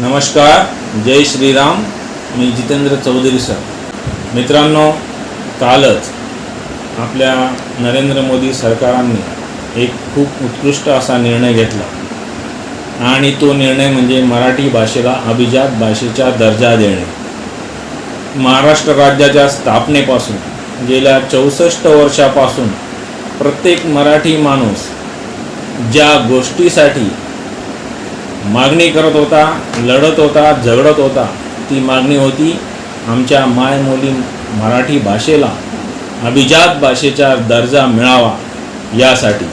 नमस्कार जय श्रीराम मी जितेंद्र चौधरी सर. मित्रांनो कालच आपल्या नरेंद्र मोदी सरकारांनी एक खूप उत्कृष्ट असा निर्णय घेतला. आणि तो निर्णय म्हणजे मराठी भाषेला अभिजात भाषेचा दर्जा देणे. महाराष्ट्र राज्याच्या स्थापनेपासून गेल्या चौसष्ट वर्षापासून प्रत्येक मराठी माणूस ज्या गोष्टीसाठी मागणी करत होता लढत होता झगडत होता. ती मागणी होती आमच्या मायमोली मराठी भाषेला अभिजात भाषेचा दर्जा मिळावा यासाठी.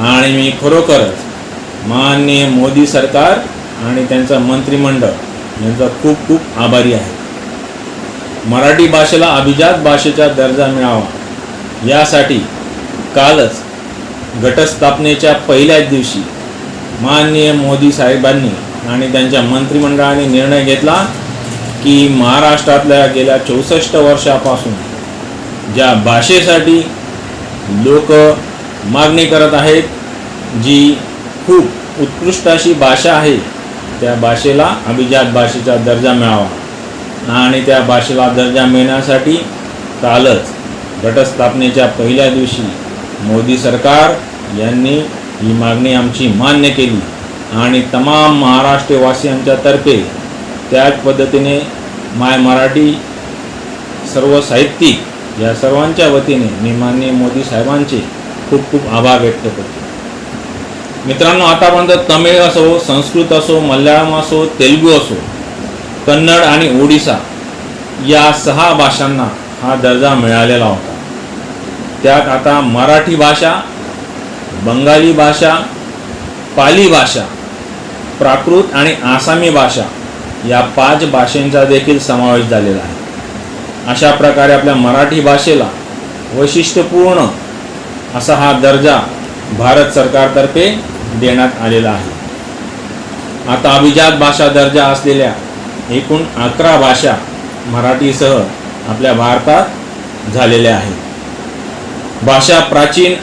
आणि मी खरोखरच माननीय मोदी सरकार आणि त्यांचं मंत्रिमंडळ यांचा खूप खूप आभारी आहे. मराठी भाषेला अभिजात भाषेचा दर्जा मिळावा यासाठी कालच घटस्थापनेच्या पहिल्याच दिवशी माननीय मोदी साहेबांनी आणि त्यांच्या मंत्रिमंडळाने निर्णय घेतला की महाराष्ट्रातल्या गेल्या चौसष्ट वर्षापासून ज्या भाषेसाठी लोक मागणी करत आहेत जी खूप उत्कृष्ट अशी भाषा आहे त्या भाषेला अभिजात भाषेचा दर्जा मिळावा. आणि त्या भाषेला दर्जा मिळण्यासाठी कालच घटस्थापनेच्या पहिल्या दिवशी मोदी सरकार यांनी ही मागणी आमची मान्य केली. आणि तमाम महाराष्ट्रवासियांच्यातर्फे त्याच पद्धतीने माय मराठी सर्व साहित्यिक या सर्वांच्या वतीने मी माननीय मोदी साहेबांचे खूप खूप आभार व्यक्त करतो. मित्रांनो आतापर्यंत तमिळ असो संस्कृत असो मल्याळम असो तेलुगू असो कन्नड आणि ओडिसा या सहा भाषांना हा दर्जा मिळालेला होता. त्यात आता मराठी भाषा बंगाली भाषा पाली भाषा प्राकृत आणि आसामी भाषा या पाच भाषांचा देखील समावेश झालेला आहे. अशा प्रकारे आपल्या मराठी भाषेला वैशिष्ट्यपूर्ण असा हा दर्जा भारत सरकारतर्फे देण्यात आलेला आहे. आता अभिजात भाषा दर्जा असलेल्या एकूण अकरा भाषा मराठीसह आपल्या भारतात झालेल्या आहेत. भाषा प्राचीन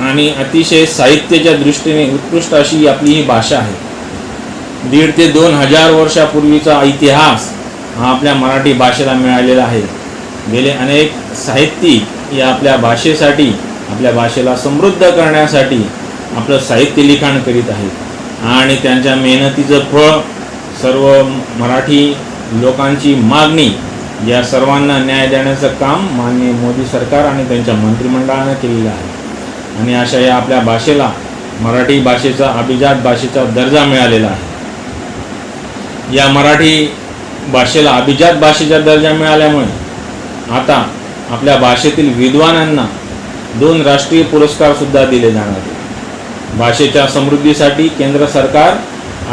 आणि अतिशय साहित्याच्या दृष्टीने उत्कृष्ट अशी आपली ही भाषा आहे. दीड ते दोन हजार वर्षापूर्वीचा इतिहास हा आपल्या मराठी भाषेला मिळालेला आहे. गेले अनेक साहित्यिक या आपल्या भाषेसाठी आपल्या भाषेला समृद्ध करण्यासाठी आपलं साहित्य लिखाण करीत आहेत. आणि त्यांच्या मेहनतीचं फळ सर्व मराठी लोकांची मागणी या सर्वांना न्याय देण्याचं काम माननीय मोदी सरकार आणि त्यांच्या मंत्रिमंडळानं केलेलं आहे. आणि अशा या आपल्या भाषेला मराठी भाषेचा अभिजात भाषेचा दर्जा मिळालेला आहे. या मराठी भाषेला अभिजात भाषेचा दर्जा मिळाल्यामुळे आता आपल्या भाषेतील विद्वानांना दोन राष्ट्रीय पुरस्कारसुद्धा दिले जाणार आहेत. भाषेच्या समृद्धीसाठी केंद्र सरकार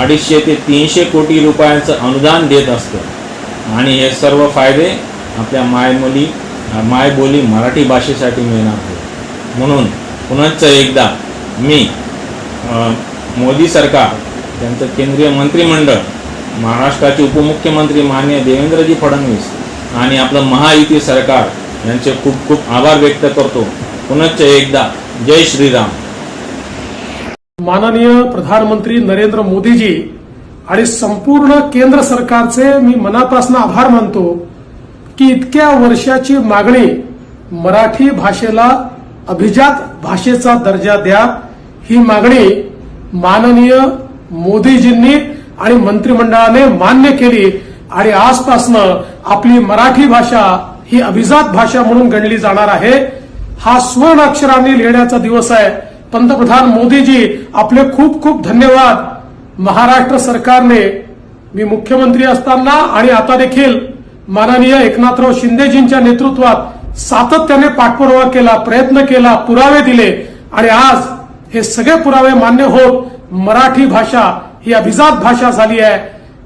अडीचशे ते तीनशे कोटी रुपयांचं अनुदान देत असतं. आणि हे सर्व फायदे आपल्या मायबोली मायबोली मराठी भाषेसाठी मिळणार म्हणून पुनश्च एकदा मी मोदी सरकार त्यांचं केंद्रीय मंत्रिमंडळ महाराष्ट्राचे उपमुख्यमंत्री माननीय देवेंद्रजी फडणवीस आणि आपलं महायुती सरकार यांचे खूप खूप आभार व्यक्त करतो. पुनश्च एकदा जय श्रीराम. माननीय प्रधानमंत्री नरेंद्र मोदीजी आणि संपूर्ण केंद्र सरकारचे मी मनापासून आभार मानतो की इतक्या वर्षाची मागणी मराठी भाषेला अभिजात भाषेचा दर्जा द्या. ही मागणी माननीय मोदीजींनी आणि मंत्रिमंडळाने मान्य केली आणि आजपासनं आपली मराठी भाषा ही अभिजात भाषा म्हणून गणली जाणार आहे. हा सुवर्ण अक्षरांनी लिहिण्याचा दिवस आहे. पंतप्रधान मोदीजी आपले खूप खूप धन्यवाद. महाराष्ट्र सरकारने मी मुख्यमंत्री असताना आणि आता देखील माननीय एकनाथराव शिंदेजींच्या नेतृत्वात सातत्याने पाठपुरावा केला प्रयत्न केला पुरावे दिले आणि आज हे सगळे पुरावे मान्य होत मराठी भाषा ही अभिजात भाषा झाली आहे.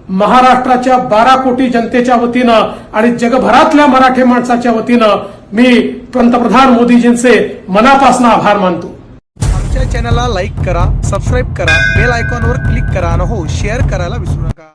महाराष्ट्राच्या बारा कोटी जनतेच्या वतीनं आणि जगभरातल्या मराठी माणसाच्या वतीनं मी पंतप्रधान मोदीजींचे मनापासून आभार मानतो. आमच्या चॅनलला लाईक करा सबस्क्राईब करा बेल आयकॉनवर क्लिक करा आणि हो शेअर करायला विसरू नका.